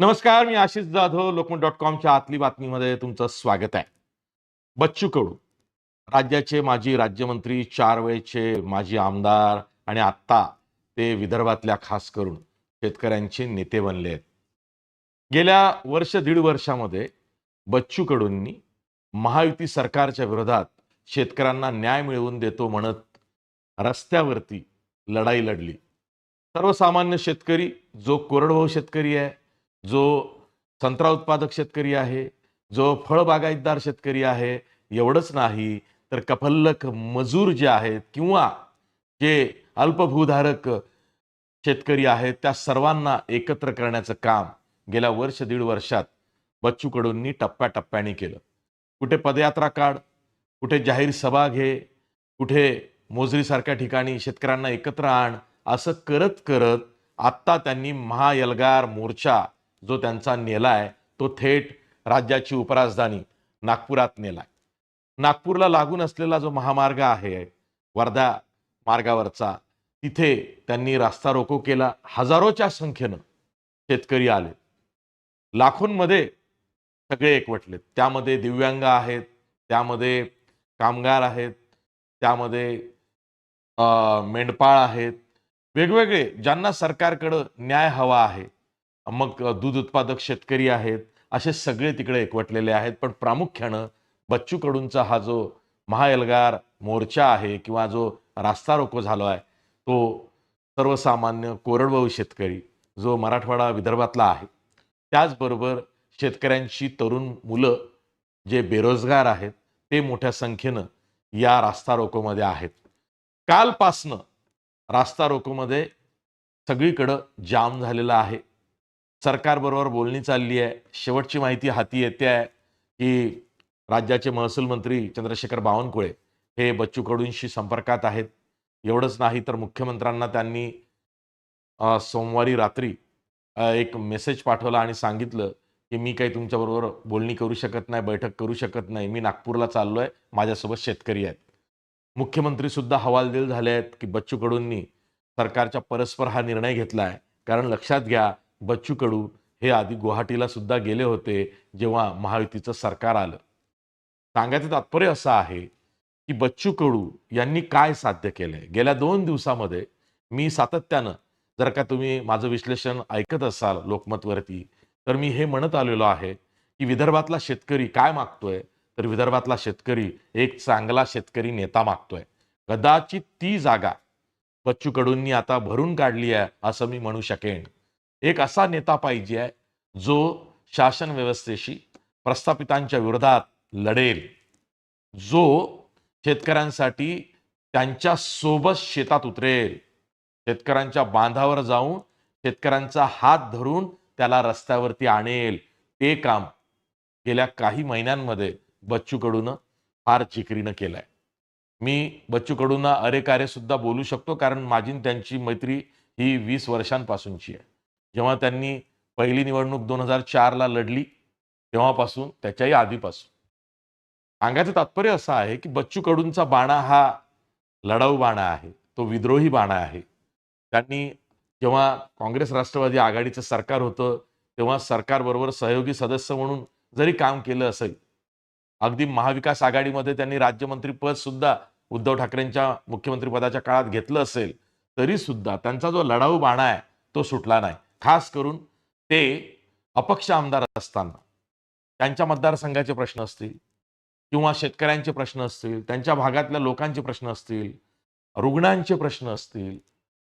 नमस्कार मी आशिष जाधव लोकमत डॉट कॉमच्या आतली बातमीमध्ये तुमचं स्वागत आहे. बच्चू कडू राज्याचे माजी राज्यमंत्री चार वेळचे माजी आमदार आणि आत्ता ते विदर्भातल्या खास करून शेतकऱ्यांचे नेते बनले आहेत. गेल्या वर्ष दीड वर्षामध्ये बच्चू कडूंनी महायुती सरकारच्या विरोधात शेतकऱ्यांना न्याय मिळवून देतो म्हणत रस्त्यावरती लढाई लढली. सर्वसामान्य शेतकरी जो कोरडवाहू शेतकरी आहे जो संत्रा उत्पादक शेतकरी आहे जो फळबागायतदार शेतकरी आहे एवढंच नाही तर कफल्लक मजूर जे आहेत किंवा जे अल्पभूधारक शेतकरी आहेत त्या सर्वांना एकत्र करण्याचं काम गेल्या वर्ष दीड वर्षात बच्चू कडूंनी टप्प्याटप्प्याने केलं. कुठे पदयात्रा काढ कुठे जाहीर सभा घे कुठे मोजरीसारख्या ठिकाणी शेतकऱ्यांना एकत्र आण असं करत करत आत्ता त्यांनी महायलगार मोर्चा जो त्यांचा नेलाय तो थेट राज्याची उपराजधानी नागपुरात नेलाय नागपूरला लागून असलेला जो महामार्ग आहे वर्धा मार्गावरचा तिथे त्यांनी रास्ता रोको केला. हजारोच्या संख्येनं शेतकरी आले. लाखोंमध्ये सगळे एकवटलेत त्यामध्ये दिव्यांग आहेत त्यामध्ये कामगार आहेत त्यामध्ये मेंढपाळ आहेत. वेगवेगळे ज्यांना सरकारकडं न्याय हवा आहे मग दूध उत्पादक शेतकरी आहेत असे सगळे तिकडे एकवटलेले आहेत. पण प्रामुख्यानं बच्चू कडूंचा हा जो महाएल्गार मोर्चा आहे किंवा जो रास्ता रोको झालो आहे तो सर्वसामान्य कोरडवाहू शेतकरी जो मराठवाडा विदर्भातला आहे त्याचबरोबर शेतकऱ्यांची तरुण मुलं जे बेरोजगार आहेत ते मोठ्या संख्येनं या रास्ता रोकोमध्ये आहेत. कालपासनं रास्ता रोकोमध्ये सगळीकडं जाम झालेला आहे. सरकारबरोबर बोलणी चालली आहे. शेवटची माहिती हाती येते आहे की राज्याचे महसूल मंत्री चंद्रशेखर बावनकुळे हे बच्चू कडूंशी संपर्कात आहेत. एवढंच नाही तर मुख्यमंत्र्यांना त्यांनी सोमवारी रात्री एक मेसेज पाठवला आणि सांगितलं की मी काही तुमच्याबरोबर बोलणी करू शकत नाही बैठक करू शकत नाही. मी नागपूरला चाललोय. माझ्यासोबत शेतकरी आहेत. मुख्यमंत्री सुद्धा हवालदिल झाले आहेत की बच्चू कडूंनी सरकारच्या परस्पर हा निर्णय घेतला आहे कारण लक्षात घ्या बच्चू कडू हे आधी गुवाहाटीला सुद्धा गेले होते जेव्हा महायुतीचं सरकार आलं. सांगायचं तात्पर्य असं आहे की बच्चू कडू यांनी काय साध्य केलंय? गेल्या दोन दिवसामध्ये मी सातत्यानं जर का तुम्ही माझं विश्लेषण ऐकत असाल लोकमतवरती तर मी हे म्हणत आलेलो आहे की विदर्भातला शेतकरी काय मागतोय? तर विदर्भातला शेतकरी एक चांगला शेतकरी नेता मागतोय. कदाचित ती जागा बच्चू कडूंनी आता भरून काढली आहे असं मी म्हणू शकेन. एक असा नेता पाहिजे आहे जो शासन व्यवस्थेशी प्रस्थापितांच्या विरोधात लढेल. जो शेतकऱ्यांसाठी त्यांच्यासोबत शेतात उतरेल. शेतकऱ्यांच्या बांधावर जाऊन शेतकऱ्यांचा हात धरून त्याला रस्त्यावरती आणेल. ते काम गेल्या काही महिन्यांमध्ये बच्चू कडूनं फार चिकरीनं केलंय. मी बच्चू कडूंना अरे कार्य सुद्धा बोलू शकतो कारण माझी त्यांची मैत्री ही वीस वर्षांपासूनची आहे. जेव्हा त्यांनी पहिली निवडणूक दोन हजार चारला लढली तेव्हापासून त्याच्याही आधीपासून. सांगायचं तात्पर्य असं आहे की बच्चू कडूंचा बाणा हा लढाऊ बाणा आहे तो विद्रोही बाणा आहे. त्यांनी जेव्हा काँग्रेस राष्ट्रवादी आघाडीचं सरकार होतं तेव्हा सरकारबरोबर सहयोगी सदस्य म्हणून जरी काम केलं असेल अगदी महाविकास आघाडीमध्ये त्यांनी राज्यमंत्रीपद सुद्धा उद्धव ठाकरेंच्या मुख्यमंत्रीपदाच्या काळात घेतलं असेल तरी सुद्धा त्यांचा जो लढाऊ बाणा आहे तो सुटला नाही. खास करून ते अपक्ष आमदार असताना त्यांच्या मतदारसंघाचे प्रश्न असतील किंवा शेतकऱ्यांचे प्रश्न असतील त्यांच्या भागातल्या लोकांचे प्रश्न असतील रुग्णांचे प्रश्न असतील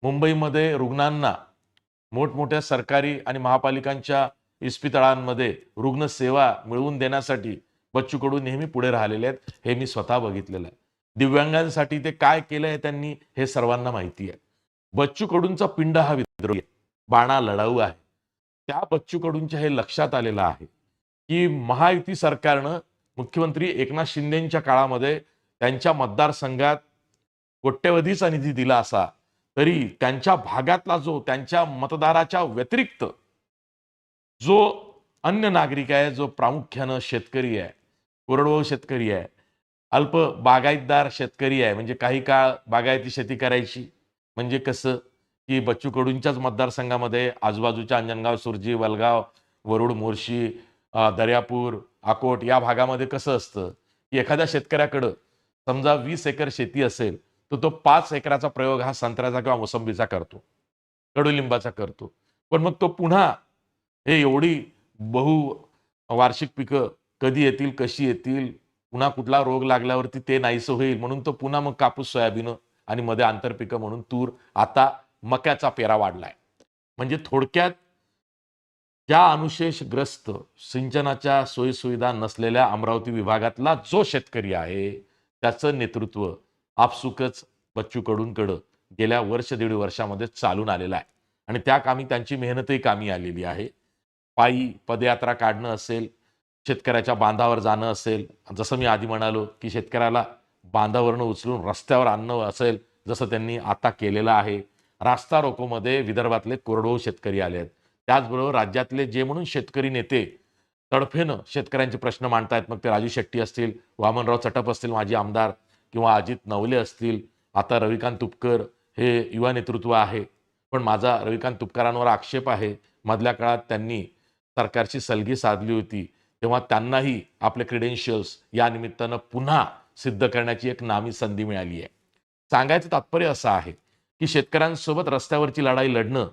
मुंबईमध्ये रुग्णांना मोठमोठ्या सरकारी आणि महापालिकांच्या इस्पितळांमध्ये रुग्णसेवा मिळवून देण्यासाठी बच्चू कडू नेहमी पुढे राहिलेले आहेत हे मी स्वतः बघितलेलं आहे. दिव्यांगांसाठी ते काय केलंय त्यांनी हे सर्वांना माहिती आहे. बच्चू कडूंचा पिंड हा विद्रोही आहे. बाणा लढाऊ आहे. त्या बच्चू कडूंच्या हे लक्षात आलेलं आहे की महायुती सरकारनं मुख्यमंत्री एकनाथ शिंदेच्या काळामध्ये त्यांच्या मतदारसंघात कोट्यवधीचा निधी दिला असा तरी त्यांच्या भागातला जो त्यांच्या मतदाराच्या व्यतिरिक्त जो अन्य नागरिक आहे जो प्रामुख्यानं शेतकरी आहे कोरडवाहू शेतकरी आहे अल्प बागायतदार शेतकरी आहे म्हणजे काही काळ बागायती शेती करायची म्हणजे कसं? की बच्चू कडूंच्याच मतदारसंघामध्ये आजूबाजूच्या अंजनगाव सुरजी वलगाव वरुड मोर्शी दर्यापूर अकोट या भागामध्ये कसं असतं? की एखाद्या शेतकऱ्याकडं समजा वीस एकर शेती असेल तर तो पाच एकराचा प्रयोग हा संत्र्याचा किंवा मोसंबीचा करतो कडुलिंबाचा करतो. पण मग तो पुन्हा हे एवढी बहु वार्षिक पिकं कधी येतील कशी येतील पुन्हा कुठला रोग लागल्यावरती ते नाहीसं होईल म्हणून तो पुन्हा मग कापूस सोयाबीन आणि मध्ये आंतरपिकं म्हणून तूर आता मक्याचा पेरा वाढलाय. म्हणजे थोडक्यात ज्या अनुशेषग्रस्त सिंचनाच्या सोयीसुविधा नसलेल्या अमरावती विभागातला जो शेतकरी आहे त्याचं नेतृत्व आपसुकच बच्चू कडूंकडं गेल्या वर्ष दीड वर्षामध्ये चालून आलेलं आहे. आणि त्या कामी त्यांची मेहनतही कामी आलेली आहे. पायी पदयात्रा काढणं असेल शेतकऱ्याच्या बांधावर जाणं असेल जसं मी आधी म्हणालो की शेतकऱ्याला बांधावरनं उचलून रस्त्यावर आणणं असेल जसं त्यांनी आता केलेलं आहे रास्ता रोकोमध्ये विदर्भातले कोरडवाहू शेतकरी आले आहेत. त्याचबरोबर राज्यातले जे म्हणून शेतकरी नेते तडफेनं शेतकऱ्यांचे प्रश्न मांडतायत. मग ते राजू शेट्टी असतील वामनराव चटप असतील माजी आमदार किंवा अजित नवले असतील. आता रविकांत तुपकर हे युवा नेतृत्व आहे. पण माझा रविकांत तुपकरांवर आक्षेप आहे. मधल्या काळात त्यांनी सरकारची सलगी साधली होती. तेव्हा त्यांनाही आपले क्रेडेन्शियल्स या निमित्तानं पुन्हा सिद्ध करण्याची एक नामी संधी मिळाली आहे. सांगायचं तात्पर्य असं आहे की शेतकऱ्यांसोबत रस्त्यावरची लढाई लढणं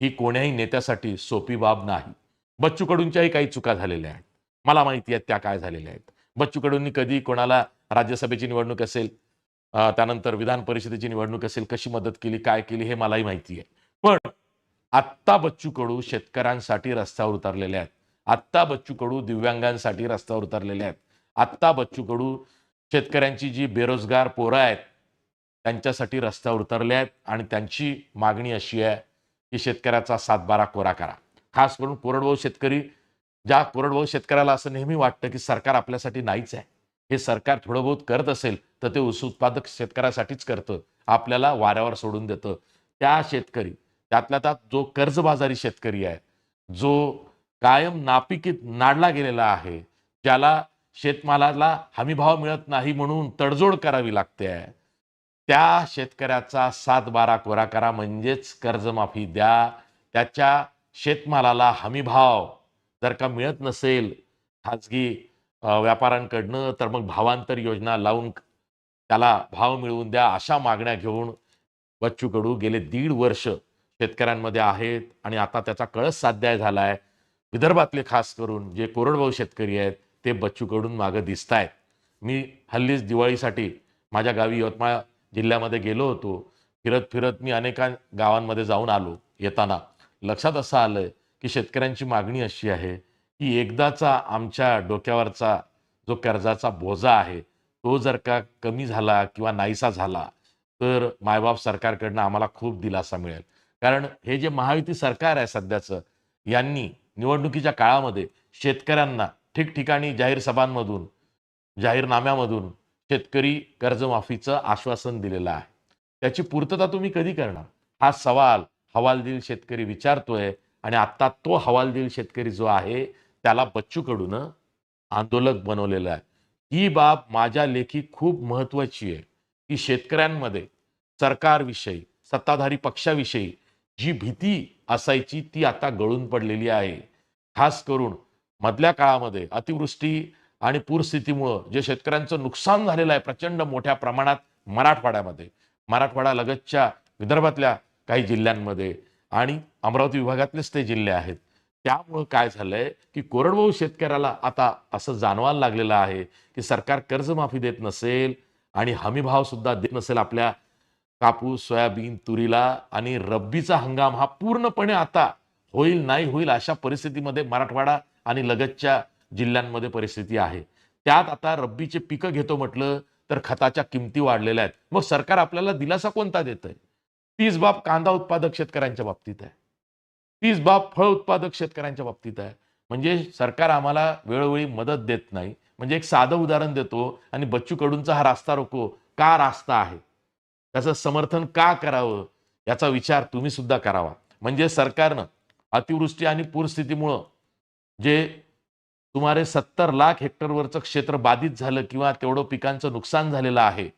ही कोण्याही नेत्यासाठी सोपी बाब नाही. बच्चू कडूंच्याही काही चुका झालेल्या आहेत. मला माहिती आहेत त्या काय झालेल्या आहेत. बच्चू कडूंनी कधी कोणाला राज्यसभेची निवडणूक असेल त्यानंतर विधान परिषदेची निवडणूक असेल कशी मदत केली काय केली हे मलाही माहिती आहे. पण आत्ता बच्चू कडू शेतकऱ्यांसाठी रस्त्यावर उतरलेले आहेत. आत्ता बच्चू कडू दिव्यांगांसाठी रस्त्यावर उतरलेले आहेत. आत्ता बच्चू कडू शेतकऱ्यांची जी बेरोजगार पोरं आहेत त्यांच्यासाठी रस्त्यावर उतरले आहेत आणि त्यांची मागणी अशी आहे की शेतकऱ्याचा सातबारा कोरा करा. खास करून कोरडवाहू शेतकरी ज्या कोरडवाहू शेतकऱ्याला असं नेहमी वाटतं की सरकार आपल्यासाठी नाहीच आहे. हे सरकार थोडं बहुत करत असेल तर ते ऊस उत्पादक शेतकऱ्यासाठीच करतं. आपल्याला वाऱ्यावर सोडून देतं. त्या शेतकरी त्यातल्या त्यात जो कर्जबाजारी शेतकरी आहे जो कायम नापिकीत नाडला गेलेला आहे ज्याला शेतमालाला हमीभाव मिळत नाही म्हणून तडजोड करावी लागते आहे त्या शेतकऱ्याचा सात बारा कोरा करा म्हणजेच कर्जमाफी द्या. त्याच्या शेतमालाला हमीभाव जर का मिळत नसेल खाजगी व्यापाऱ्यांकडनं तर मग भावांतर योजना लावून त्याला भाव मिळवून द्या अशा मागण्या घेऊन बच्चू कडू गेले दीड वर्ष शेतकऱ्यांमध्ये आहेत आणि आता त्याचा कळस साध्य झाला आहे विदर्भातले खास करून जे कोरडवाहू शेतकरी आहेत ते बच्चू कडून मागं दिसत आहेत मी हल्लीच दिवाळीसाठी माझ्या गावी यवतमाळ जिल्ह्यामध्ये गेलो होतो फिरत फिरत मी अनेका गावांमध्ये जाऊन आलो. येताना लक्षात असं आलं की शेतकऱ्यांची मागणी अशी आहे की एकदाचा आमच्या डोक्यावरचा जो कर्जाचा बोजा आहे तो जर का कमी झाला किंवा नाहीसा झाला तर मायबाप सरकारकडनं आम्हाला खूप दिलासा मिळेल. कारण हे जे महायुती सरकार आहे सध्याचं यांनी निवडणुकीच्या काळामध्ये शेतकऱ्यांना ठिकठिकाणी जाहीर सभांमधून जाहीरनाम्यामधून शेतकरी कर्जमाफीचं आश्वासन दिलेलं आहे. त्याची पूर्तता तुम्ही कधी करणार? हा सवाल हवालदिल शेतकरी विचारतोय आणि आता तो हवालदिल शेतकरी जो आहे त्याला बच्चू कडून आंदोलक बनवलेलं आहे. ही बाब माझ्या लेखी खूप महत्वाची आहे की शेतकऱ्यांमध्ये सरकारविषयी सत्ताधारी पक्षाविषयी जी भीती असायची ती आता गळून पडलेली आहे. खास करून मधल्या काळामध्ये अतिवृष्टी आणि पूरस्थितीमुळं जे शेतकऱ्यांचं नुकसान झालेलं आहे प्रचंड मोठ्या प्रमाणात मराठवाड्यामध्ये. मराठवाडा लगतच्या विदर्भातल्या काही जिल्ह्यांमध्ये आणि अमरावती विभागातलेच ते जिल्हे आहेत. त्यामुळं काय झालंय की कोरडवाहू शेतकऱ्याला आता असं जाणवायला लागलेलं आहे की सरकार कर्जमाफी देत नसेल आणि हमीभाव सुद्धा देत नसेल आपल्या कापूस सोयाबीन तुरीला आणि रब्बीचा हंगाम हा पूर्णपणे आता होईल नाही होईल अशा परिस्थितीमध्ये मराठवाडा आणि लगतच्या जिल्ह्यांमध्ये परिस्थिती आहे. त्यात आता रब्बीचे पिकं घेतो म्हटलं तर खताच्या किमती वाढलेल्या आहेत. मग सरकार आपल्याला दिलासा कोणता देत आहे तीच बाब कांदा उत्पादक शेतकऱ्यांच्या बाबतीत आहे. तीच बाब फळ उत्पादक शेतकऱ्यांच्या बाबतीत आहे. म्हणजे सरकार आम्हाला वेळोवेळी मदत देत नाही. म्हणजे एक साधं उदाहरण देतो आणि बच्चू कडूंचा हा रास्ता रोको. का रास्ता आहे? त्याचं समर्थन का करावं? याचा विचार तुम्ही सुद्धा करावा. म्हणजे सरकारनं अतिवृष्टी आणि पूरस्थितीमुळं जे सुमारे सत्तर लाख हेक्टरवरचं क्षेत्र बाधित झालं किंवा तेवढं पिकांचं नुकसान झालेलं आहे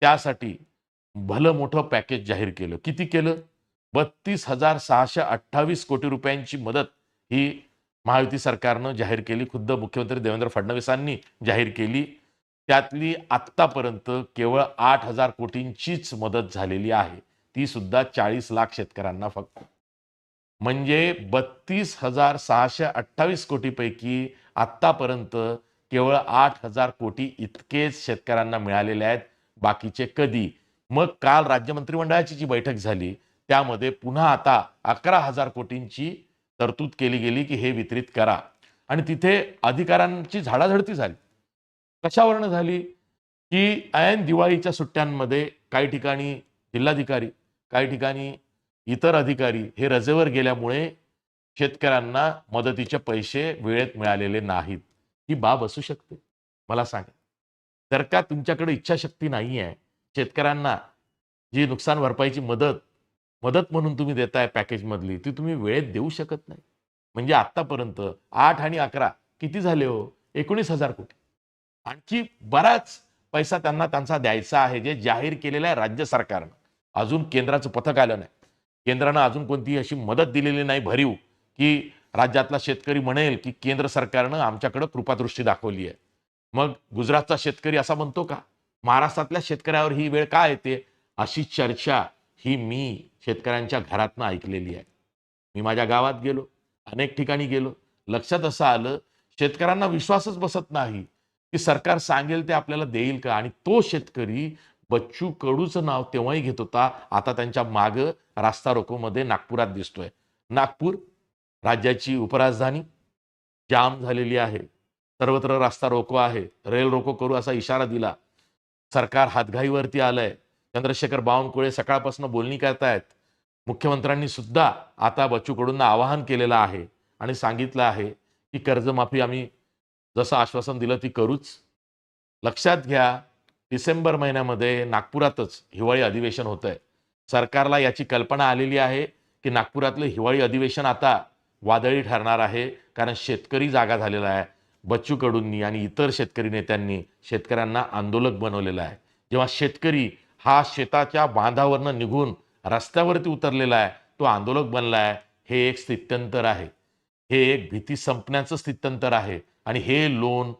त्यासाठी भलं मोठं पॅकेज जाहीर केलं. किती केलं? बत्तीस हजार सहाशे अठ्ठावीस कोटी रुपयांची मदत ही महायुती सरकारनं जाहीर केली. खुद्द मुख्यमंत्री देवेंद्र फडणवीसांनी जाहीर केली. त्यातली आत्तापर्यंत केवळ आठ हजार कोटींचीच मदत झालेली आहे. ती सुद्धा चाळीस लाख शेतकऱ्यांना फक्त. म्हणजे बत्तीस हजार सहाशे अठ्ठावीस कोटीपैकी आत्तापर्यंत केवळ आठ हजार कोटी इतकेच शेतकऱ्यांना मिळालेले आहेत बाकीचे कधी? मग काल राज्य मंत्रिमंडळाची जी बैठक झाली त्यामध्ये पुन्हा आता अकरा हजार कोटींची तरतूद केली गेली की हे वितरित करा. आणि तिथे अधिकाऱ्यांची झाडाझडती झाली. कशावरनं झाली? की ऐन दिवाळीच्या सुट्ट्यांमध्ये काही ठिकाणी जिल्हाधिकारी काही ठिकाणी इतर अधिकारी हे रजेवर गेल्यामुळे शेतकऱ्यांना मदतीचे पैसे वेळेत मिळालेले नाहीत. ही बाब असू शकते. मला सांगा. जर का तुमच्याकडे इच्छाशक्ती नाही आहे शेतकऱ्यांना जी नुकसान भरपाईची मदत मदत म्हणून तुम्ही देताय पॅकेजमधली ती तुम्ही वेळेत देऊ शकत नाही. म्हणजे आत्तापर्यंत आठ आणि अकरा किती झाले हो? एकोणीस हजार कोटी. आणखी बराच पैसा त्यांना त्यांचा द्यायचा आहे जे जाहीर केलेलं आहे राज्य सरकारनं. अजून केंद्राचं पथक आलं नाही. केंद्रानं अजून कोणतीही अशी मदत दिलेली नाही भरीव. की राज्यातला शेतकरी म्हणेल की केंद्र सरकारनं आमच्याकडं कृपादृष्टी दाखवली आहे. मग गुजरातचा शेतकरी असा म्हणतो का? महाराष्ट्रातल्या शेतकऱ्यावर ही वेळ का येते? अशी चर्चा ही मी शेतकऱ्यांच्या घरातनं ऐकलेली आहे. मी माझ्या गावात गेलो अनेक ठिकाणी गेलो. लक्षात असं आलं शेतकऱ्यांना विश्वासच बसत नाही की सरकार सांगेल ते आपल्याला देईल का? आणि तो शेतकरी बच्चू कडूचं नाव तेव्हाही घेत होता. आता त्यांच्या मागं रास्ता रोकोमध्ये नागपुरात दिसतोय. नागपूर राज्याची उपराजधानी जाम झालेली आहे. सर्वत्र रास्ता रोको आहे. रेल रोको करू असा इशारा दिला. सरकार हातघाईवरती आलंय. चंद्रशेखर बावनकुळे सकाळपासून बोलणी करतायत. मुख्यमंत्र्यांनी सुद्धा आता बच्चूकडूंना आवाहन केलेलं आहे आणि सांगितलं आहे की कर्जमाफी आम्ही जसं आश्वासन दिलं ती करूच. लक्षात घ्या डिसेंबर महिन्यामध्ये नागपुरातच हिवाळी अधिवेशन होतंय. सरकारला याची कल्पना आलेली आहे की नागपुरातलं हिवाळी अधिवेशन आता वादळी ठरणार आहे कारण शेतकरी जागा झालेला आहे. बच्चू कडूंनी आणि इतर शेतकरी नेत्यांनी शेतकऱ्यांना आंदोलक बनवलेलं आहे. जेव्हा शेतकरी हा शेताच्या बांधावरनं निघून रस्त्यावरती उतरलेला आहे तो आंदोलक बनला आहे. हे एक स्थित्यंतर आहे. हे एक भीती संपण्याचं स्थित्यंतर आहे. आणि हे लोन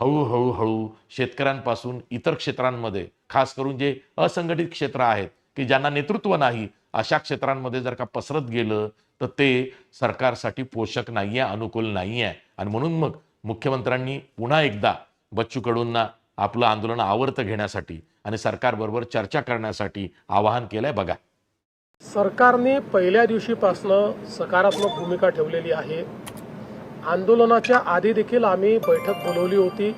हळूहळू हळू शेतकऱ्यांपासून इतर क्षेत्रांमध्ये खास करून जे असंघटित क्षेत्र आहेत की ज्यांना नेतृत्व नाही अशा क्षेत्रांमध्ये जर का पसरत गेलं तर ते सरकारसाठी पोषक नाही आहे अनुकूल नाही आहे आणि म्हणून मग मुख्यमंत्र्यांनी पुन्हा एकदा बच्चू कडूंना आपलं आंदोलन आवर्त घेण्यासाठी आणि सरकारबरोबर चर्चा करण्यासाठी आवाहन केलंय बघा. सरकारने पहिल्या दिवशीपासनं सकारात्मक भूमिका ठेवलेली आहे. आंदोलनाच्या आधी देखील आम्ही बैठक बोलवली होती.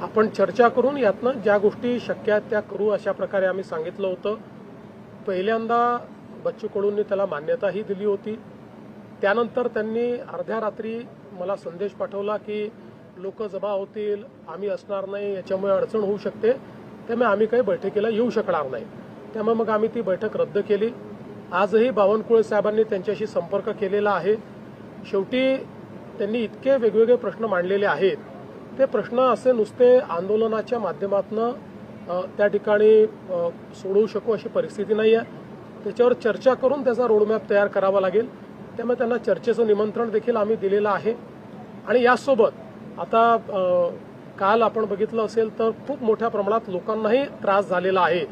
आपण चर्चा करून यातनं ज्या गोष्टी शक्य आहेत त्या करू अशा प्रकारे आम्ही सांगितलं होतं. पहिल्यांदा बच्चू कडूंनी त्याला मान्यताही दिली होती. त्यानंतर त्यांनी अर्ध्या रात्री मला संदेश पाठवला की लोक जमा होतील आम्ही असणार नाही याच्यामुळे अडचण होऊ शकते. त्यामुळे आम्ही काही बैठकीला येऊ शकणार नाही. त्यामुळे मग आम्ही ती बैठक रद्द केली. आजही बावनकुळे साहेबांनी त्यांच्याशी संपर्क केलेला आहे. शेवटी त्यांनी इतके वेगवेगळे प्रश्न मांडलेले आहेत. ते प्रश्न असे नुसते आंदोलनाच्या माध्यमातून त्या ठिकाणी सोडवू शकू अशी परिस्थिती नाही आहे त्याच्यावर चर्चा करून त्याचा रोडमॅप तयार करावा लागेल. त्यामुळे त्यांना चर्चेचं निमंत्रण देखील आम्ही दिलेलं आहे. आणि यासोबत आता काल आपण बघितलं असेल तर खूप मोठ्या प्रमाणात लोकांनाही त्रास झालेला आहे.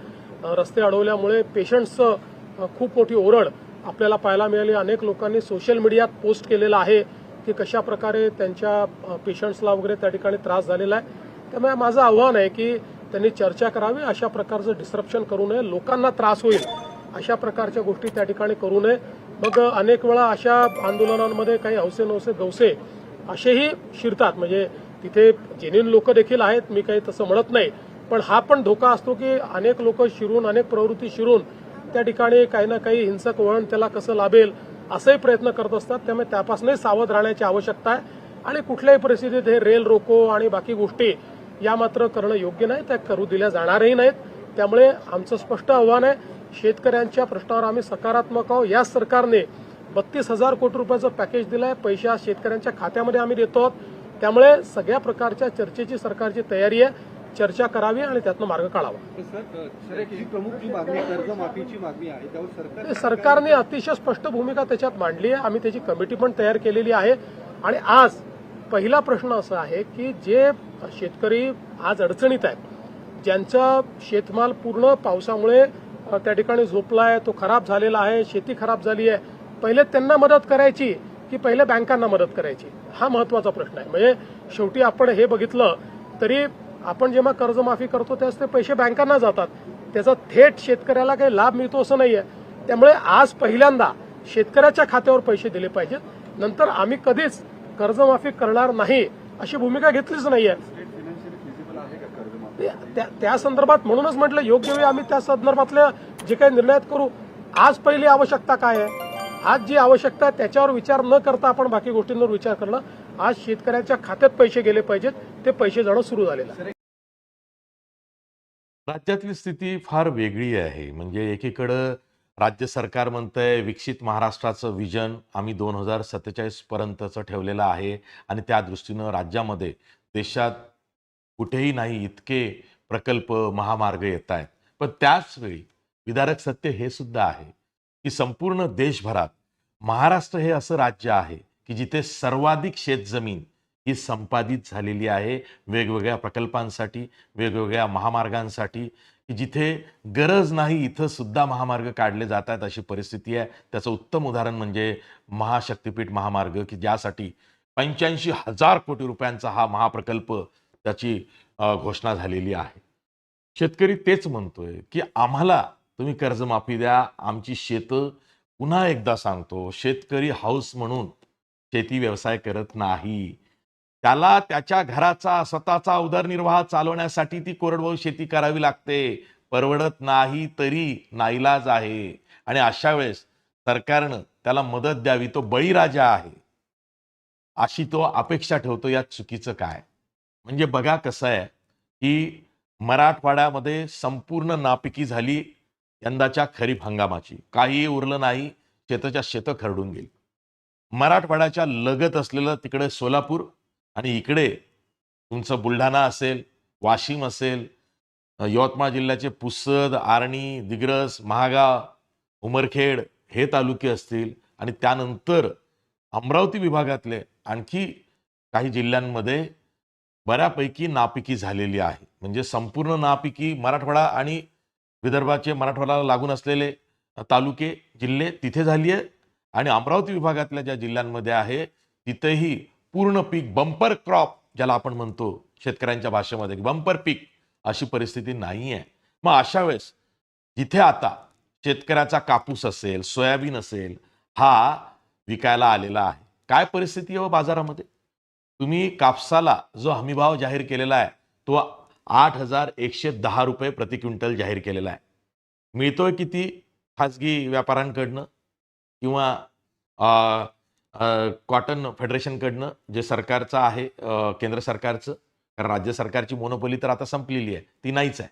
रस्ते अडवल्यामुळे पेशंट्सचं खूप मोठी ओरड आपल्याला पाहायला मिळाली. अनेक लोकांनी सोशल मीडियात पोस्ट केलेलं आहे की कशा प्रकारे त्यांच्या पेशंट्सला वगैरे त्या ठिकाणी त्रास झालेला आहे. त्यामुळे माझं आव्हान आहे की त्यांनी चर्चा करावी अशा प्रकारचं डिस्ट्रप्शन करू नये. लोकांना त्रास होईल. अशा प्रकारच्या गोष्टी त्या ठिकाणी करू नये. मग अनेक वेळा अशा आंदोलनांमध्ये काही हौसे नवसे गवसे असेही शिरतात. म्हणजे तिथे जेन्युन लोक देखील आहेत मी काही तसं म्हणत नाही. पण हा पण धोका असतो की अनेक लोक शिरून अनेक प्रवृत्ती शिरून त्या ठिकाणी काही ना काही हिंसक वळण त्याला कसं लाभेल असेही प्रयत्न करत असतात. त्यामुळे त्यापासूनही सावध राहण्याची आवश्यकता आहे. आणि कुठल्याही परिस्थितीत हे रेल रोको आणि बाकी गोष्टी या मात्र करणं योग्य नाही त्या करू दिल्या जाणारही नाहीत. त्यामुळे आमचं स्पष्ट आव्हान आहे शेतकऱ्यांच्या प्रश्नावर आम्ही सकारात्मक आहोत. या सरकारने बत्तीस हजार कोटी रुपयाचं पॅकेज दिलंय. पैसे आज शेतकऱ्यांच्या खात्यामध्ये आम्ही देतो आहोत. त्यामुळे सगळ्या प्रकारच्या चर्चेची सरकारची तयारी आहे. चर्चा करावी आणि त्यातनं मार्ग काढावा. आहे, आहे सरकारने अतिशय स्पष्ट भूमिका त्याच्यात मांडली आहे. आम्ही त्याची कमिटी पण तयार केलेली आहे. आणि आज पहिला प्रश्न असा आहे की जे शेतकरी आज अडचणीत आहेत ज्यांचा शेतमाल पूर्ण पावसामुळे त्या ठिकाणी झोपला आहे तो खराब झालेला आहे शेती खराब झाली आहे. पहिले त्यांना मदत करायची की पहिले बँकांना मदत करायची? हा महत्त्वाचा प्रश्न आहे. म्हणजे शेवटी आपण हे बघितलं तरी आपण जेव्हा कर्जमाफी करतो त्यावेळेस ते पैसे बँकांना जातात. त्याचा थेट शेतकऱ्याला काही लाभ मिळतो असं नाहीये. त्यामुळे आज पहिल्यांदा शेतकऱ्याच्या खात्यावर पैसे दिले पाहिजेत. नंतर आम्ही कधीच कर्जमाफी करणार नाही अशी भूमिका घेतलीच नाहीये. आहे त्या- संदर्भात म्हणूनच म्हटलं योग्य वेळी आम्ही त्या संदर्भातल्या जे काही निर्णयात करू आज पहिली आवश्यकता काय आहे? आज जी आवश्यकता आहे त्याच्यावर विचार न करता आपण बाकी गोष्टींवर विचार करणं आज शेतकऱ्याच्या खात्यात पैसे गेले पाहिजेत ते पैसे जाणं सुरू झालेलं आहे. राज्यातली स्थिती फार वेगळी आहे. म्हणजे एकीकडं राज्य सरकार म्हणतंय विकसित महाराष्ट्राचं विजन आम्ही दोन हजार सत्तेचाळीस पर्यंतचं ठेवलेलं आहे. आणि त्या दृष्टीनं राज्यामध्ये देशात कुठेही नाही इतके प्रकल्प महामार्ग येत आहेत पण त्याच वेळी विदारक सत्य हे सुद्धा आहे की संपूर्ण देशभरात महाराष्ट्र हे असं राज्य आहे की जिथे सर्वाधिक शेतजमीन ही संपादित झालेली आहे वेगवेगळ्या प्रकल्पांसाठी वेगवेगळ्या महामार्गांसाठी की जिथे गरज नाही इथं सुद्धा महामार्ग काढले जात आहेत अशी परिस्थिती आहे. त्याचं उत्तम उदाहरण म्हणजे महाशक्तिपीठ महामार्ग की ज्यासाठी पंच्याऐंशी हजार कोटी रुपयांचा हा महाप्रकल्प त्याची घोषणा झालेली आहे. शेतकरी तेच म्हणतोय की आम्हाला तुम्ही कर्जमाफी द्या आमची शेतं पुन्हा एकदा सांगतो शेतकरी हाऊस म्हणून शेती व्यवसाय करत नाही. त्याला त्याच्या घराचा स्वतःचा उदरनिर्वाह चालवण्यासाठी ती कोरडवाहू शेती करावी लागते. परवडत नाही तरी नाईलाज आहे. आणि अशा वेळेस सरकारनं त्याला मदत द्यावी तो बळीराजा आहे. अशी तो अपेक्षा ठेवतो यात चुकीचं काय? म्हणजे बघा कसं आहे की मराठवाड्यामध्ये संपूर्ण नापिकी झाली यंदाच्या खरीप हंगामाची. काहीही उरलं नाही शेताच्या शेतं खरडून गेली. मराठवाड्याच्या लगत असलेलं तिकडे सोलापूर आणि इकडे तुमचं बुलढाणा असेल वाशिम असेल यवतमाळ जिल्ह्याचे पुसद आर्णी दिग्रस महागाव उमरखेड हे तालुके असतील आणि त्यानंतर अमरावती विभागातले आणखी काही जिल्ह्यांमध्ये बऱ्यापैकी नापिकी झालेली आहे. म्हणजे संपूर्ण नापिकी मराठवाडा आणि विदर्भाचे मराठवाड्याला लागून असलेले तालुके जिल्हे तिथे झाली आहे आणि अमरावती विभागातल्या ज्या जिल्ह्यांमध्ये आहे तिथेही पूर्ण पीक बंपर क्रॉप ज्याला आपण म्हणतो शेतकऱ्यांच्या भाषेमध्ये बंपर पीक अशी परिस्थिती नाही आहे. मग अशा वेळेस जिथे आता शेतकऱ्याचा कापूस असेल सोयाबीन असेल हा विकायला आलेला आहे. काय परिस्थिती आहे हो बाजारामध्ये? तुम्ही कापसाला जो हमीभाव जाहीर केलेला आहे तो आठ हजार एकशे दहा रुपये प्रति क्विंटल जाहीर केलेला आहे. मिळतोय किती खाजगी व्यापाऱ्यांकडनं किंवा कॉटन फेडरेशनकडनं जे सरकारचं आहे केंद्र सरकारचं कारण राज्य सरकारची मोनोपोली तर आता संपलेली आहे ती नाहीच आहे.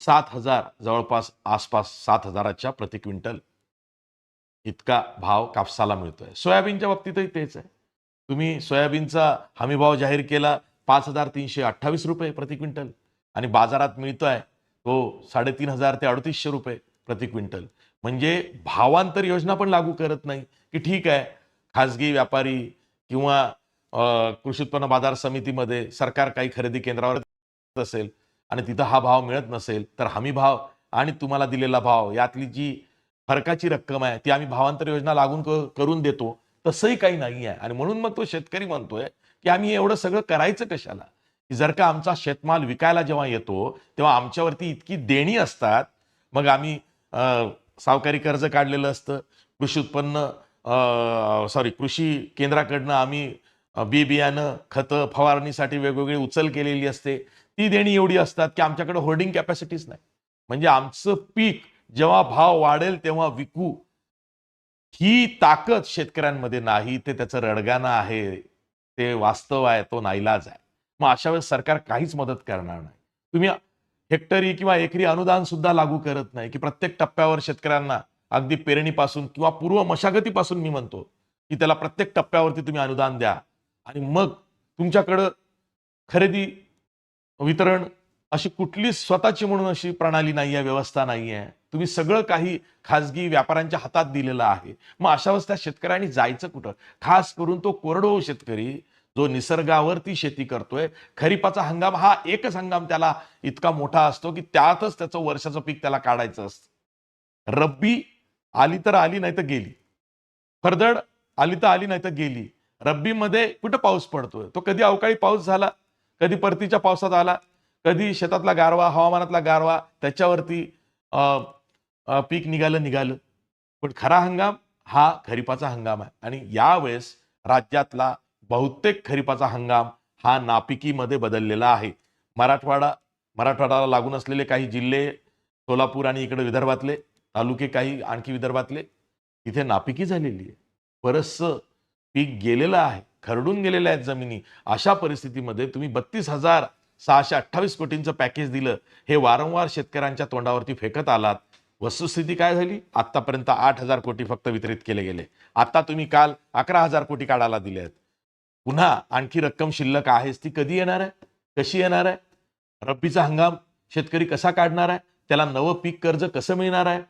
सात हजार जवळपास आसपास सात हजाराच्या प्रति क्विंटल इतका भाव कापसाला मिळतोय. सोयाबीनच्या बाबतीतही तेच आहे. तुम्ही सोयाबीनचा हमीभाव जाहीर केला पाच हजार तीनशे अठ्ठावीस रुपये प्रति क्विंटल. आणि बाजारात मिळतोय तो साडेतीन हजार ते अडतीसशे रुपये प्रति क्विंटल. म्हणजे भावांतर योजना पण लागू करत नाही की ठीक आहे खाजगी व्यापारी किंवा कृषी उत्पन्न बाजार समितीमध्ये सरकार काही खरेदी केंद्रावर असेल आणि तिथं हा भाव मिळत नसेल तर हमी भाव आणि तुम्हाला दिलेला भाव यातली जी फरकाची रक्कम आहे ती आम्ही भावांतर योजना लागून करून देतो. तसंही काही नाही आहे आणि म्हणून मग तो शेतकरी म्हणतोय की आम्ही एवढं सगळं करायचं कशाला? की जर का आमचा शेतमाल विकायला जेव्हा येतो तेव्हा आमच्यावरती इतकी देणी असतात. मग आम्ही सावकारी कर्ज काढलेलं असतं. कृषी उत्पन्न सॉरी कृषी केंद्राकडनं आम्ही बी बियाणं खतं फवारणीसाठी वेगवेगळी उचल केलेली असते. ती देणी एवढी असतात की आमच्याकडे होल्डिंग कॅपॅसिटीच नाही. म्हणजे आमचं पीक जेव्हा भाव वाढेल तेव्हा विकू. ही ताकद शेतकऱ्यांमध्ये नाही ते त्याचं रडगाणं आहे ते वास्तव आहे तो नाईलाज आहे. मग अशा वेळेस सरकार काहीच मदत करणार नाही. तुम्ही हेक्टरी किंवा एकरी अनुदान सुद्धा लागू करत नाही की प्रत्येक टप्प्यावर शेतकऱ्यांना अगदी पेरणीपासून किंवा पूर्व मशागतीपासून मी म्हणतो की त्याला प्रत्येक टप्प्यावरती तुम्ही अनुदान द्या. आणि मग तुमच्याकडं खरेदी वितरण अशी कुठली स्वतःची म्हणून अशी प्रणाली नाही आहे व्यवस्था नाही आहे. तुम्ही सगळं काही खाजगी व्यापाऱ्यांच्या हातात दिलेलं आहे. मग अशा अवस्था शेतकऱ्यांनी जायचं कुठं? खास करून तो कोरडो शेतकरी जो निसर्गावरती शेती करतोय खरीपाचा हंगाम हा एकच हंगाम त्याला इतका मोठा असतो की त्यातच त्याचं वर्षाचं पीक त्याला काढायचं असतं. रब्बी आली तर आली नाही तर गेली. फरदड आली तर आली नाही तर गेली. रब्बीमध्ये कुठं पाऊस पडतोय? तो कधी अवकाळी पाऊस झाला कधी परतीच्या पावसात आला कधी शेतातला गारवा हवामानातला गारवा त्याच्यावरती अं, पीक निघालं निघालं. पण खरा हंगाम हा खरीपाचा हंगाम आहे. आणि यावेळेस राज्यातला बहुतेक खरीपाचा हंगाम हा नापिकीमध्ये बदललेला आहे. मराठवाडा मराठवाड्याला लागून असलेले काही जिल्हे सोलापूर आणि इकडे विदर्भातले तालुके काही आणखी विदर्भातले तिथे नापिकी झालेली आहे. बरंचसं पीक गेलेलं आहे खरडून गेलेल्या आहेत जमिनी. अशा परिस्थितीमध्ये तुम्ही बत्तीस हजार सहाशे अठ्ठावीस कोटींचं पॅकेज दिलं हे वारंवार शेतकऱ्यांच्या तोंडावरती फेकत आलात. वस्तुस्थिती काय झाली? आतापर्यंत आठ हजार कोटी फक्त वितरित केले गेले. आता तुम्ही काल अकरा हजार कोटी काढायला दिले आहेत. पुन्हा आणखी रक्कम शिल्लक आहेच ती कधी येणार आहे? कशी येणार आहे? रब्बीचा हंगाम शेतकरी कसा काढणार आहे? त्याला नवं पीक कर्ज कसं मिळणार आहे?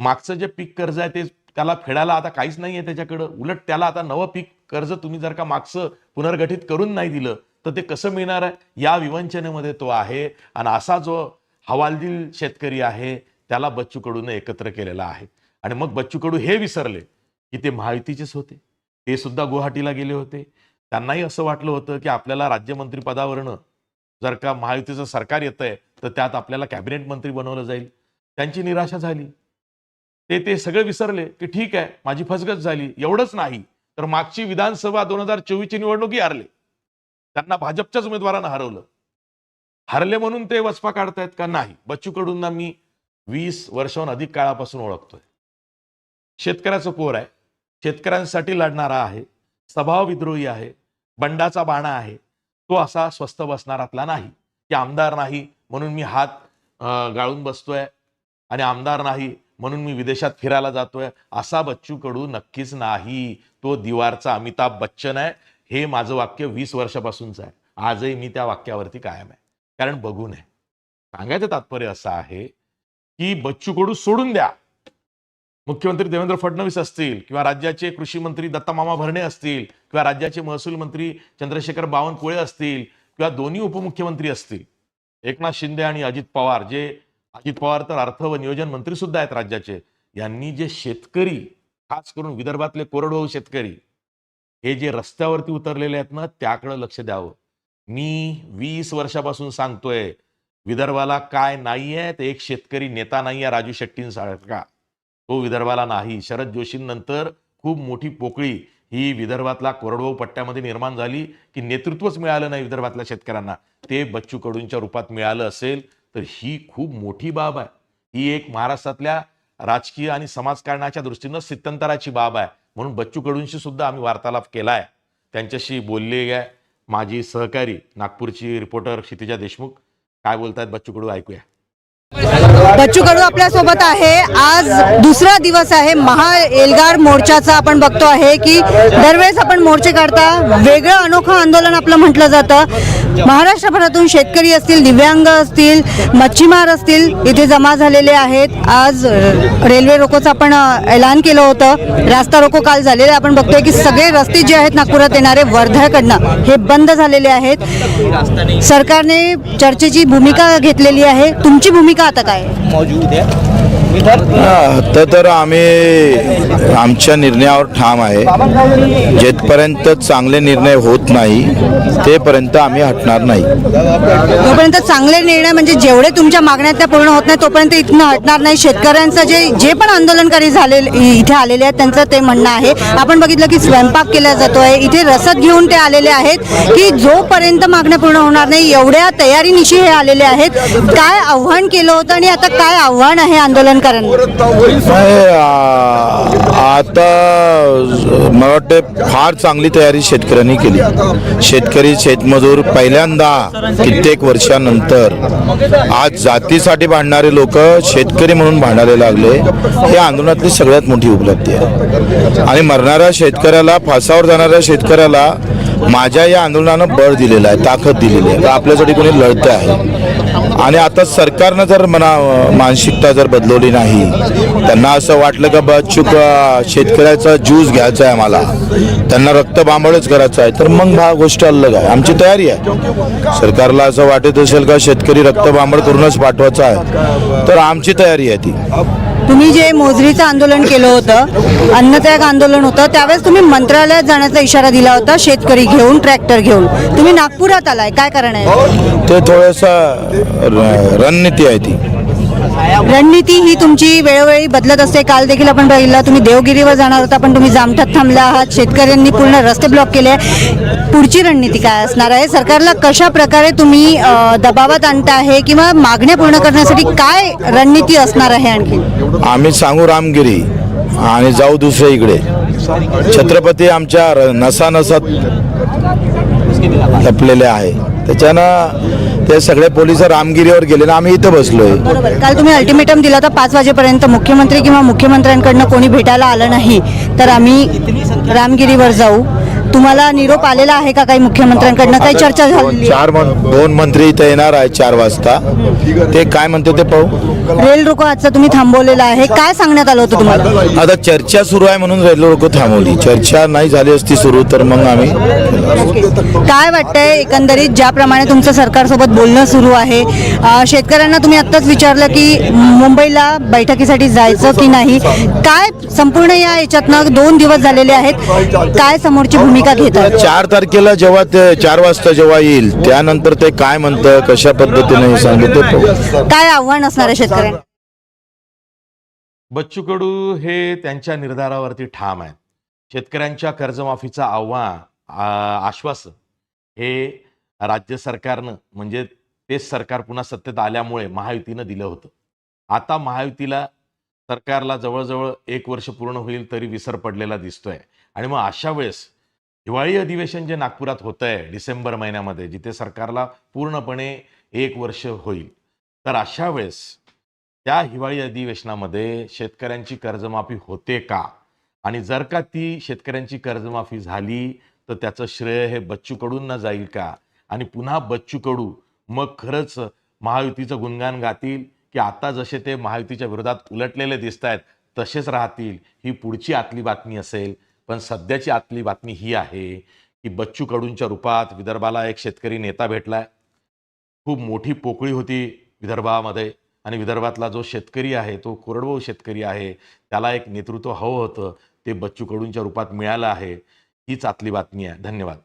मागचं जे पीक कर्ज आहे ते त्याला फेडायला आता काहीच नाही आहे त्याच्याकडं. उलट त्याला आता नवं पीक कर्ज तुम्ही जर का मागचं पुनर्गठित करून नाही दिलं तर ते कसं मिळणार आहे? या विवंचनेमध्ये तो आहे. आणि असा जो हवालदिल शेतकरी आहे त्याला बच्चू कडूने एकत्र केलेला आहे. आणि मग बच्चू कडू हे विसरले की ते महायुतीचेच होते. ते सुद्धा गुवाहाटीला गेले होते. त्यांनाही असं वाटलं होतं की आपल्याला राज्यमंत्रीपदावरनं जर का महायुतीचं सरकार येत आहे तर त्यात आपल्याला कॅबिनेट मंत्री बनवलं जाईल. त्यांची निराशा झाली. ते ते सगळे विसरले की ठीक आहे माझी फसगत झाली. एवढंच नाही तर मागची विधानसभा दोन हजार चोवीसची निवडणुकी हरले. त्यांना भाजपच्याच उमेदवारानं हरवलं. हरले म्हणून ते वचपा काढतायत का नाही? बच्चू कडूंना मी वीस वर्षाहून अधिक काळापासून ओळखतोय. शेतकऱ्याचं पोर आहे. शेतकऱ्यांसाठी लढणारा आहे. स्वभाव विद्रोही आहे. बंडाचा बाणा आहे. तो असा स्वस्त बसणारातला नाही. की आमदार नाही म्हणून मी हात गाळून बसतोय आणि आमदार नाही म्हणून मी विदेशात फिरायला जातोय. असा बच्चू कडू नक्कीच नाही. तो दिवारचा अमिताभ बच्चन आहे. हे माझं वाक्य वीस वर्षापासूनच आहे. आजही मी त्या वाक्यावरती कायम आहे. कारण बघून आहे सांगायचं तात्पर्य असं आहे की बच्चू कडू सोडून द्या. मुख्यमंत्री देवेंद्र फडणवीस असतील किंवा राज्याचे कृषी मंत्री दत्तामामा भरणे असतील किंवा राज्याचे महसूल मंत्री चंद्रशेखर बावनकुळे असतील किंवा दोन्ही उपमुख्यमंत्री असतील. एकनाथ शिंदे आणि अजित पवार जे अजित पवार तर अर्थ व नियोजन मंत्री सुद्धा आहेत राज्याचे यांनी जे शेतकरी खास करून विदर्भातले कोरडवाहू शेतकरी हे जे रस्त्यावरती उतरलेले आहेत ना त्याकडे लक्ष द्यावं. मी वीस वर्षापासून सांगतोय विदर्भाला काय नाहीये ते एक शेतकरी नेता नाहीये राजू शेट्टींसारखा. तो विदर्भाला नाही. शरद जोशींनंतर खूप मोठी पोकळी ही विदर्भातला कोरडवाहू पट्ट्यामध्ये निर्माण झाली की नेतृत्वच मिळालं नाही विदर्भातल्या शेतकऱ्यांना. ते बच्चू कडूंच्या रूपात मिळालं असेल तर ही खूप मोठी बाब आहे. ही एक महाराष्ट्रातल्या राजकीय आणि समाजकारणाच्या दृष्टीनं स्थित्यंतराची बाब आहे. म्हणून बच्चू कडूंशी सुद्धा आम्ही वार्तालाप केला आहे त्यांच्याशी बोलले आहे माझी सहकारी नागपूरची रिपोर्टर क्षितिजा देशमुख काय बोलतायत बच्चू कडू ऐकूया? बच्चू कडू आपल्यासोबत आहे. आज दुसरा दिवस आहे. महा एल्गार मोर्चाचा आपण बघतो आहे की दरवेळेस आपण मोर्चे काढता वेगळं अनोखं आंदोलन आपलं म्हटलं जातं. महाराष्ट्रभरातून शेतकरी असतील दिव्यांग असतील मच्छीमार असतील इथे जमा झालेले आहेत. आज रेल्वे रोकोचं आपण ऐलान केलं होतं. रास्ता रोको काल झालेलं आहे. आपण बघतोय की सगळे रस्ते जे आहेत नागपुरात येणारे वर्ध्याकडनं हे बंद झालेले आहेत. सरकारने चर्चेची भूमिका घेतलेली आहे. तुमची भूमिका आता काय? आहे? आता तर आम्ही आमच्या निर्णयावर ठाम आहे. जेथपर्यंत चांगले निर्णय होत नाही तेपर्यंत आम्ही हटणार नाही. तोपर्यंत चांगले निर्णय म्हणजे जेवढे तुमच्या मागण्या त्या पूर्ण होत नाही तोपर्यंत इथनं हटणार नाही. शेतकऱ्यांचं जे जे पण आंदोलनकारी झाले इथे आलेले आहेत त्यांचं ते म्हणणं आहे. आपण बघितलं की स्वयंपाक केला जातोय. इथे रसद घेऊन ते आलेले आहेत की जोपर्यंत मागण्या पूर्ण होणार नाही एवढ्या तयारीनिशी हे आलेले आहेत. काय आव्हान केलं होतं आणि आता काय आव्हान आहे आंदोलनकाऱ्यांना शेतकऱ्यांना नाही, आता मला वाटते फार चांगली तयारी शेतकऱ्यांनी केली. शेतकरी शेतमजूर पहिल्यांदा कित्येक वर्षानंतर आज जातीसाठी भांडणारे लोक शेतकरी म्हणून भांडायला लागले. हे आंदोलनातली सगळ्यात मोठी उपलब्धी आहे. आणि मरणाऱ्या शेतकऱ्याला फासावर जाणाऱ्या शेतकऱ्याला माझ्या या आंदोलनानं बळ दिलेलं आहे ताकद दिलेली आहे. आपल्यासाठी कोणी लढतं आहे. आणि आता सरकारनं जर मना मानसिकता जर बदलवली नाही त्यांना असं वाटलं का बा शेतकऱ्याचा ज्यूस घ्यायचा आहे मला त्यांना रक्त बांबळच करायचं आहे तर मग हा गोष्ट अलग आहे. आमची तयारी आहे. सरकारला असं वाटत असेल का शेतकरी रक्त बांबळ करूनच पाठवायचा आहे तर आमची तयारी आहे ती. तुम्ही जे मोजरीचं आंदोलन केलं होतं अन्नत्याग आंदोलन होतं त्यावेळेस तुम्ही मंत्रालयात जाण्याचा इशारा दिला होता शेतकरी घेऊन ट्रॅक्टर घेऊन. तुम्ही नागपुरात आलाय काय कारण आहे? ते थोडंसं र- रणनीती आहे ती. रणनीती ही तुमची वेळोवेळी बदलत असते. काल देखील आपण बघितलं तुम्ही देवगिरीवर जाणार होता पण तुम्ही जामठात थांबला आहात. शेतकऱ्यांनी पूर्ण रस्ते ब्लॉक केले. पुढची रणनीती काय असणार आहे? सरकारला कशा प्रकारे तुम्ही दबावात आणता आहे किंवा मागण्या पूर्ण करण्यासाठी काय रणनीती असणार आहे आणखी? आम्ही सांगू रामगिरी आणि जाऊ दुसऱ्या इकडे. छत्रपती आमच्या र- नसानसात लपलेले आहे. त्याच्यानं ते सगळे पोलीस रामगिरीवर गेले ना आम्ही इथं बसलोय. बरोबर. काल तुम्ही अल्टिमेटम दिला होता पाच वाजेपर्यंत मुख्यमंत्री किंवा मुख्यमंत्र्यांकडनं कोणी भेटायला आलं नाही. तर आम्ही रामगिरीवर जाऊ. तुम्हाला निरोप आलेला आहे का काही मुख्यमंत्र्यांकडनं? काही चर्चा झाली चार दोन मंत्री इथं येणार आहे चार वाजता. ते काय म्हणते ते पाहू. रेल रोको आजचा तुम्ही थांबवलेला आहे. काय सांगण्यात आलं होतं तुम्हाला? आता चर्चा सुरू आहे म्हणून रेल्वे लोक थांबवली. चर्चा नाही झाली असती सुरू तर मग आम्ही काय वाटतंय एकंदरीत ज्याप्रमाणे तुमचं सरकारसोबत बोलणं सुरू आहे? अं, शेतकऱ्यांना तुम्ही आत्ताच विचारलं की मुंबईला बैठकीसाठी जायचं की नाही? काय संपूर्ण या याच्यातनं दोन दिवस झालेले आहेत. काय समोरची भूमिका घेत आहेत चार तारखेला जेव्हा ते चार वाजता जेव्हा येईल त्यानंतर ते काय म्हणतं कशा पद्धतीने सांगितलं काय आव्हान असणार आहे शेतकऱ्यांना? बच्चू कडू हे त्यांच्या निर्धारावरती ठाम आहेत. शेतकऱ्यांच्या कर्जमाफीचं आव्हान आश्वासन हे राज्य सरकारनं म्हणजे तेच सरकार पुन्हा सत्तेत आल्यामुळे महायुतीनं दिलं होतं. आता महायुतीला सरकारला जवळजवळ एक वर्ष पूर्ण होईल तरी विसर पडलेला दिसतोय. आणि मग अशा वेळेस हिवाळी अधिवेशन जे नागपुरात होतं आहे डिसेंबर महिन्यामध्ये जिथे सरकारला पूर्णपणे एक वर्ष होईल. तर अशा वेळेस त्या हिवाळी अधिवेशनामध्ये शेतकऱ्यांची कर्जमाफी होते का? आणि जर का ती शेतकऱ्यांची कर्जमाफी झाली तर त्याचं श्रेय हे बच्चू कडूंना जाईल का? आणि पुन्हा बच्चू कडू मग खरंच महायुतीचं गुणगान गातील की आता जसे ते महायुतीच्या विरोधात उलटलेले दिसत आहेत तसेच राहतील ही पुढची आतली बातमी असेल. पण सध्याची आतली बातमी ही आहे की बच्चू कडूंच्या रूपात विदर्भाला एक शेतकरी नेता भेटलाय. खूप मोठी पोकळी होती विदर्भामध्ये आणि विदर्भातला जो शेतकरी आहे तो कोरडवाहू शेतकरी आहे त्याला एक नेतृत्व हवं होतं ते बच्चू कडूंच्या रूपात मिळालं आहे. हीच आतली बातमी आहे. धन्यवाद.